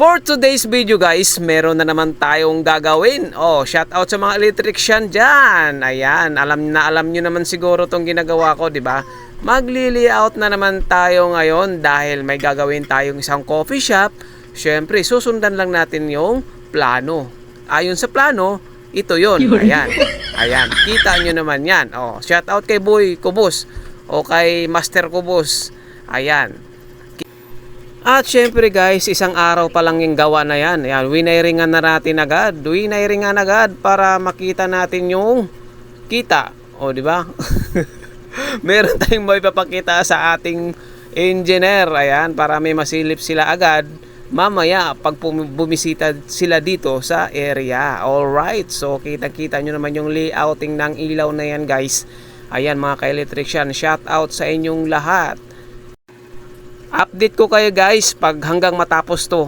For today's video guys, meron na naman tayong gagawin. Oh, shout out sa mga electrician dyan. Ayan, alam na alam nyo naman siguro tong ginagawa ko, di ba? Magli-layout na naman tayo ngayon dahil may gagawin tayong isang coffee shop. Siyempre, susundan lang natin yung plano. Ayon sa plano, ito yon. Ayan. Ayan, kita nyo naman yan. Oh, shout out kay Boy Kubos o kay Master Kubos. Ayan. At syempre guys, isang araw pa lang yung gawa na yan. Ayan, winairingan na natin agad. Winairingan agad para makita natin yung kita. O, di ba? Meron tayong may papakita sa ating engineer. Ayan, para may masilip sila agad. Mamaya, pag bumisita sila dito sa area. Alright, so kita-kita nyo naman yung layouting ng ilaw na yan guys. Ayan mga ka-electrician, shout out sa inyong lahat. Update ko kayo guys pag hanggang matapos to.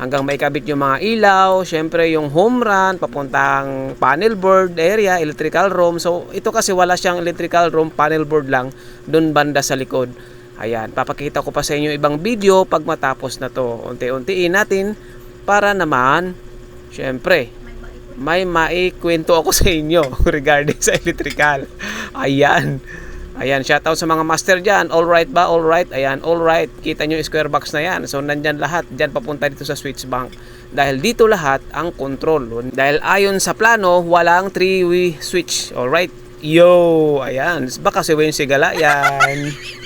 Hanggang may kabit yung mga ilaw, syempre yung home run, papuntang panel board area, electrical room. So ito kasi wala siyang electrical room, panel board lang, dun banda sa likod. Ayan, papakita ko pa sa inyo ibang video pag matapos na to. Unti-untiin natin para naman, syempre, may maikwento ako sa inyo regarding sa electrical. Ayan. Ayan, shoutout sa mga master dyan. All right ba? All right. Ayan, all right. Kita nyo yung square box na yan. So, nandyan lahat. Dyan papunta dito sa switch bank. Dahil dito lahat ang control. Dahil ayon sa plano, walang three-way switch. All right. Yo! Ayan. Baka si Wayne Sigala. Yan.